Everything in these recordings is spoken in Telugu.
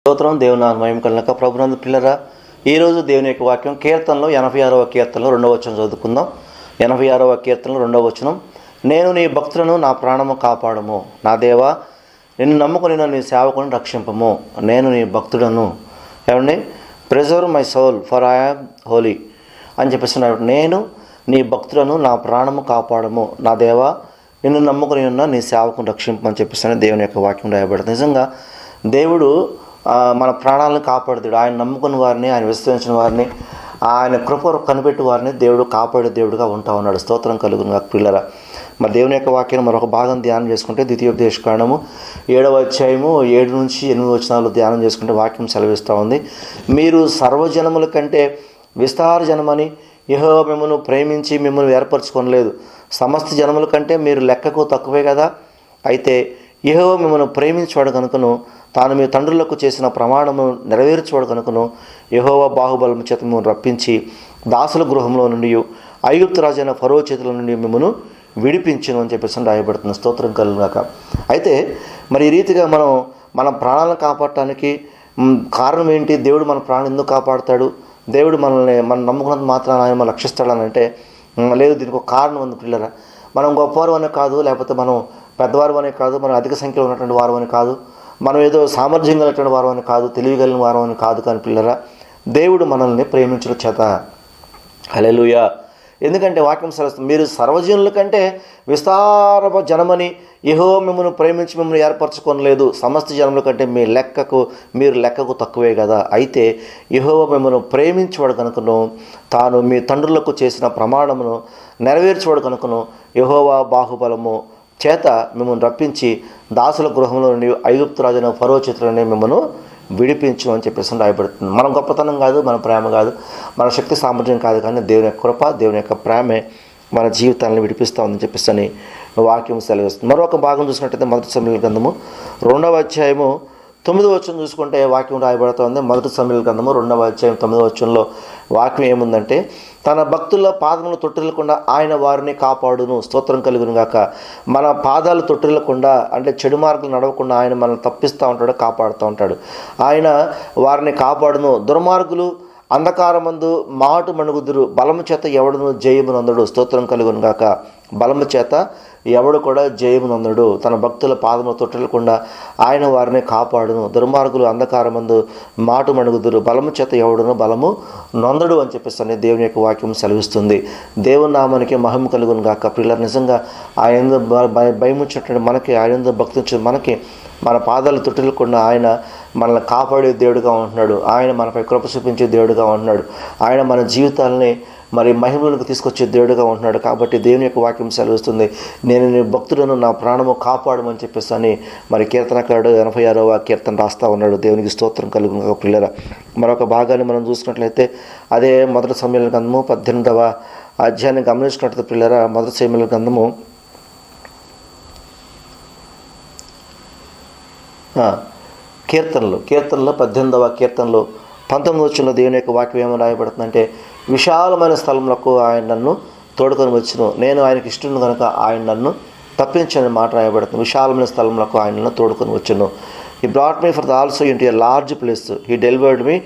స్తోత్రం దేవుని మహిమ కలక ప్రభునందు పిల్లరా ఈరోజు దేవుని యొక్క వాక్యం కీర్తనలో ఎనభై ఆరవ కీర్తనలో రెండవ వచనం చదువుకుందాం. ఎనభై ఆరవ కీర్తనలో రెండవ వచనం నేను నీ భక్తులను నా ప్రాణము కాపాడము. నా దేవా నిన్ను నమ్ముకుని నీ సేవకుని రక్షింపము. నేను నీ భక్తుడను. ఏమండి? Preserve my soul for I am holy అని చెప్పేస్తున్నాడు నేను నీ భక్తులను నా ప్రాణము కాపాడము. నా దేవా నిన్ను నమ్ముకుని ఉన్న నీ సేవకుని రక్షింపమని చెప్పేసి దేవుని యొక్క వాక్యం రాయబడుతుంది నిజంగా దేవుడు మన ప్రాణాలను కాపాడుతాడు ఆయన నమ్ముకున్న వారిని ఆయన విశ్వసించిన వారిని ఆయన కృప కనిపెట్టి వారిని దేవుడు కాపాడే దేవుడుగా ఉంటా ఉన్నాడు. స్తోత్రం కలుగును నాకు పిల్లల మరి దేవుని యొక్క వాక్యం మరొక భాగం ధ్యానం చేసుకుంటే ద్వితీయోపదేశ కాండము ఏడవ అధ్యాయము ఏడు నుంచి ఎనిమిది వచనాలు ధ్యానం చేసుకుంటే వాక్యం సెలవిస్తూ ఉంది. మీరు సర్వజనముల కంటే విస్తార జనమని యహో మిమ్మల్ని ప్రేమించి మిమ్మల్ని ఏర్పరచుకోనలేదు. సమస్త జనముల కంటే మీరు లెక్కకు తక్కువే కదా? అయితే యహో మిమ్మల్ని ప్రేమించాడు కనుకను తాను మీ తండ్రులకు చేసిన ప్రమాణము నెరవేర్చువాడు కనుకను యహోవ బాహుబలము చేత మిమ్మల్ని రప్పించి దాసుల గృహంలో నుండి ఐగుప్తు రాజైన ఫరో చేతుల నుండి మిమ్మను విడిపించను అని చెప్పేసి రాయబడుతుంది స్తోత్రం కలుగాక అయితే మరి ఈ రీతిగా మనం మన ప్రాణాలను కాపాడటానికి కారణం ఏంటి? దేవుడు మన ప్రాణం ఎందుకు కాపాడుతాడు? దేవుడు మనల్ని మనం నమ్ముకున్నంత మాత్రాన ఆయన లక్షిస్తాడనంటే అంటే లేదు దీనికి ఒక కారణం ఉంది పిల్లరా. మనం గొప్పవారు అనే కాదు లేకపోతే మనం పెద్దవారు అనే కాదు మనం అధిక సంఖ్యలో ఉన్నటువంటి వారు అని కాదు. మనం ఏదో సామర్థ్యం కలిగిన వారం అని కాదు తెలియగలిగిన వారం అని కాదు కానీ పిల్లరా దేవుడు మనల్ని ప్రేమించడం చేత. హల్లెలూయా. ఎందుకంటే వాక్యం సరస్తుంది మీరు సర్వజనుల కంటే విస్తార జనమని యహో మిమ్మల్ని ప్రేమించి మిమ్మల్ని ఏర్పరచుకోనలేదు. సమస్త జనముల కంటే మీ లెక్కకు మీరు లెక్కకు తక్కువే కదా. అయితే యహో మిమ్మల్ని ప్రేమించేవాడు కనుకను తాను మీ తండ్రులకు చేసిన ప్రమాణమును నెరవేర్చేవాడు కనుకను యహోవా బాహుబలము చేత మిమ్మల్ని రప్పించి దాసుల గృహంలో నుండి ఐగుప్తు రాజైన ఫరో చేతులని మిమ్మల్ని విడిపించు అని చెప్పేసి రాయబడుతుంది. మన గొప్పతనం కాదు మన ప్రేమ కాదు మన శక్తి సామర్థ్యం కాదు కానీ దేవుని యొక్క కృప దేవుని యొక్క ప్రేమే మన జీవితాలను విడిపిస్తూ ఉందని చెప్పేసి అని వాక్యం సెలవిస్తుంది. మరొక భాగం చూసినట్టయితే మొదటి సమీల గ్రంథము రెండవ అధ్యాయము తొమ్మిదో వచ్చిన చూసుకుంటే వాక్యం రాయబడుతోంది. మొదటి సమీల గ్రంథము రెండవ అధ్యాయం తొమ్మిదో వచ్చంలో వాక్యం ఏముందంటే తన భక్తుల పాదములు తొట్టిల్లకుండా ఆయన వారిని కాపాడును స్తోత్రం కలుగును గాక. మన పాదాలు తొట్టిల్లకుండా అంటే చెడు మార్గం నడవకుండా ఆయన మనల్ని తప్పిస్తూ ఉంటాడు కాపాడుతూ ఉంటాడు. ఆయన వారిని కాపాడును. దుర్మార్గులు అంధకారమందు మాటు మణుగుదురు బలము చేత ఎవడును జయమునందుడు? స్తోత్రం కలుగును గాక. బలము చేత ఎవడు కూడా జయమునందుడు? తన భక్తుల పాదము తొట్టలకుండా ఆయన వారిని కాపాడును. దుర్మార్గులు అంధకారమందు మాటు మణుగుదురు బలము చేత ఎవడును బలము నొందడు అని చెప్పేసి దేవుని యొక్క వాక్యం సెలవిస్తుంది. దేవుని నామానికి మహిమ కలుగును గాక. పిల్లలు నిజంగా ఆయన భయముచ్చినటువంటి మనకి ఆయన భక్తించిన మనకి మన పాదాలు తొట్టలకుండా ఆయన మనల్ని కాపాడే దేవుడుగా ఉంటున్నాడు. ఆయన మనపై కృప చూపించే దేవుడుగా ఉంటున్నాడు. ఆయన మన జీవితాలని మరి మహిమలకు తీసుకొచ్చే దేవుడుగా ఉంటున్నాడు. కాబట్టి దేవుని యొక్క వాక్యం సెలవుస్తుంది. నేను నీ భక్తులను నా ప్రాణము కాపాడమని చెప్పేసి అని మరి కీర్తనకారుడు ఎనభై ఆరవ కీర్తన రాస్తా ఉన్నాడు. దేవునికి స్తోత్రం కలుగు పిల్లల మరొక భాగాన్ని మనం చూసినట్లయితే అదే మొదటి సమయంలో గ్రంథము పద్దెనిమిదవ అధ్యాయాన్ని గమనించినట్లయితే పిల్లల మొదటి సమయంలో గంధము కీర్తనలు. కీర్తనలో పద్దెనిమిదవ కీర్తనలో. పంతొమ్మిది వచ్చిన దేవుని యొక్క వాక్యం ఏమో రాయబడుతుందంటే విశాలమైన స్థలములకు ఆయన నన్ను తోడుకొని వచ్చును. నేను ఆయనకి ఇష్టం కనుక ఆయన నన్ను తప్పించని మాట రాయబడుతుంది. విశాలమైన స్థలములకు ఆయన నన్ను తోడుకొని వచ్చును. ఈ brought me for the also into a large place he delivered me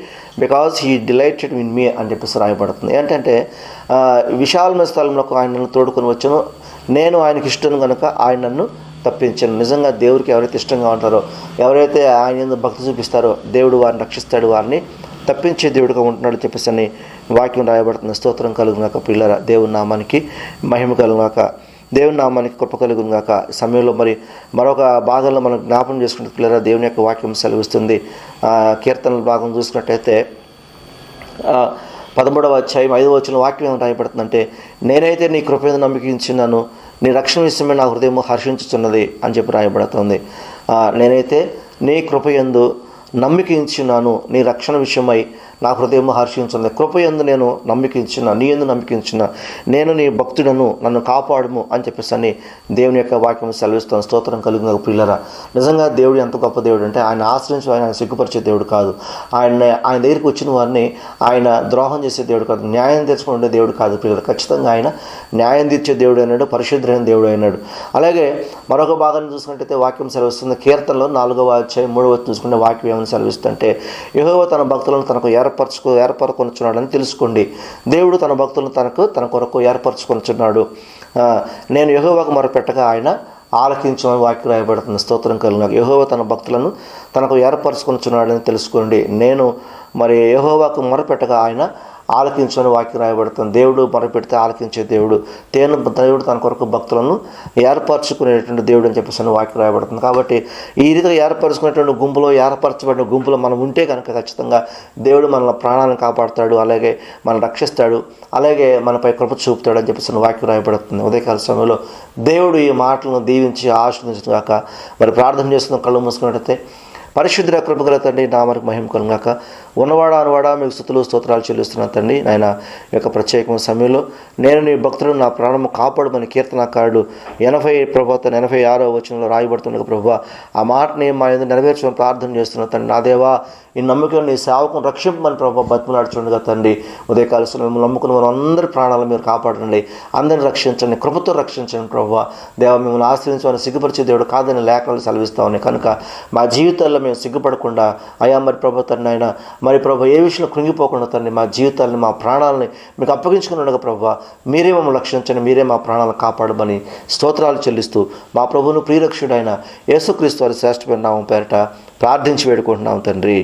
because he delighted in me అని చెప్పేసి రాయబడుతుంది. ఏంటంటే విశాలమైన స్థలంలో ఆయన నన్ను తోడుకొని వచ్చును. నేను ఆయనకి ఇష్టం కనుక ఆయన నన్ను తప్పించను. నిజంగా దేవుడికి ఎవరైతే ఇష్టంగా ఉంటారో ఎవరైతే ఆయన భక్తి చూపిస్తారో దేవుడు వారిని రక్షిస్తాడు వారిని తప్పించే దేవుడుగా ఉంటున్నాడు చెప్పేసి అని వాక్యం రాయబడుతుంది. స్తోత్రం కలుగునాక పిల్లల దేవుని నామానికి మహిమ కలుగునాక దేవుని నామానికి కృప కలుగునాక సమయంలో మరి మరొక భాగంలో మనం జ్ఞాపనం చేసుకుంటే పిల్లల దేవుని యొక్క వాక్యం సెలవిస్తుంది. కీర్తనల భాగం చూసుకున్నట్టయితే పదమూడవ అధ్యాయం ఐదవ వచ్చిన వాక్యం ఏమి రాయబడుతుందంటే నేనైతే నీ కృప మీద నమ్మకించినాను నీ రక్షణ విషయమే నా హృదయం హర్షించుతున్నది అని చెప్పి రాయబడుతుంది. నేనైతే నీ కృపయందు నమ్మికించున్నాను నీ రక్షణ విషయమై నా హృదయం హర్షించింది కృపయందు నేను నమ్మికించిన నీ ఎందు నమ్మికించిన నేను నీ భక్తుడను నన్ను కాపాడము అని చెప్పేసి అని దేవుని యొక్క వాక్యం సెలవిస్తాను స్తోత్రం కలిగిన పిల్లరా నిజంగా దేవుడు ఎంత గొప్ప దేవుడు అంటే ఆయన ఆశ్రయించి ఆయన సిగ్గుపరిచే దేవుడు కాదు. ఆయన ఆయన దగ్గరికి వచ్చిన వారిని ఆయన ద్రోహం చేసే దేవుడు కాదు. న్యాయం తెచ్చుకుని దేవుడు కాదు పిల్లలు ఖచ్చితంగా ఆయన న్యాయం తీర్చే దేవుడు అయినాడు పరిశుద్ధమైన దేవుడు అయినాడు. అలాగే మరొక భాగాన్ని చూసుకుంటే వాక్యం సెలవిస్తుంది. కీర్తనలో నాలుగవ అధ్యాయం మూడవ చూసుకుంటే వాక్యం ఏమని సెలవిస్తుంటే యహోవ తన భక్తులను తనకు ఏర్పరచుకో అని తెలుసుకోండి. దేవుడు తన భక్తులను తనకు తన కొరకు ఏర్పరచుకొనుచున్నాడు. నేను యహోవాకు మొరపెట్టగా ఆయన ఆలకించమని వాక్యం రాయబడుతుంది. స్తోత్రం కలిగిన. యహోవ తన భక్తులను తనకు ఏర్పరచుకొనుచున్నాడని తెలుసుకోండి. నేను మరి యహోవాకు మొరపెట్టగా ఆయన ఆలకించని వాక్యం రాయబడుతుంది. దేవుడు మొరపెడితే ఆలకించే దేవుడు. తేను దేవుడు తన కొరకు భక్తులను ఏర్పరచుకునేటువంటి దేవుడు అని చెప్పేసి అని వాక్యం రాయబడుతుంది. కాబట్టి ఈ రీతిగా ఏర్పరచుకునేటువంటి గుంపులో ఏర్పరచబడిన గుంపులో మనం ఉంటే కనుక ఖచ్చితంగా దేవుడు మన ప్రాణాలను కాపాడుతాడు. అలాగే మనం రక్షిస్తాడు. అలాగే మనపై కృప చూపుతాడు అని చెప్పేసి వాక్యం రాయబడుతుంది. ఉదయకాల సమయంలో దేవుడు ఈ మాటలను దీవించి ఆశీర్వదించగాక మరి ప్రార్థన చేస్తున్న. కళ్ళు మూసుకున్నట్టయితే పరిశుద్ధ కృపగల తండ్రి నామరికి మహిమ కలుగాక ఉన్నవాడా అనువాడా మీకు స్థుతులు స్తోత్రాలు చెల్లిస్తున్నా తండ్రి. నాయన యొక్క ప్రత్యేకమైన సమయంలో నేను నీ భక్తులను నా ప్రాణము కాపాడమని కీర్తనకారుడు ఎనభై ప్రభుత్వ ఎనభై ఆరో వచనంలో రాయబడుతున్న ప్రభు ఆ మాటని మా ఎందుకు నెరవేర్చమని ప్రార్థన చేస్తున్నా తండ్రి. నా దేవా ఈ నమ్మకం నీ సేవకుని రక్షింపమని ప్రభు బతిమలాడుచుండగా తండ్రి. ఉదయకాల మిమ్మల్ని నమ్ముకుని వారు అందరి ప్రాణాలు మీరు కాపాడండి. అందరిని రక్షించండి కృపతో రక్షించండి ప్రభు దేవ మిమ్మల్ని ఆశ్రయించమని సిగ్గుపరిచే దేవుడు కాదని లేఖలు సెలవిస్తా ఉన్నాయి. కనుక మా జీవితాల్లో మేము సిగ్గుపడకుండా అయా మరి ప్రభు తండ్రి ఆయన మరి ప్రభు ఏ విషయంలో కృంగిపోకుండా తండ్రి మా జీవితాలని మా ప్రాణాలని మీకు అప్పగించుకుని ఉండగా ప్రభు మీరే మమ్మల్ని రక్షించండి మీరే మా ప్రాణాలను కాపాడమని స్తోత్రాలు చెల్లిస్తూ మా ప్రభువును ప్రియరక్షుడైన యేసుక్రీస్తు వారి శ్రేష్టమైన నామం పేరట ప్రార్థించి వేడుకుంటున్నాం తండ్రి.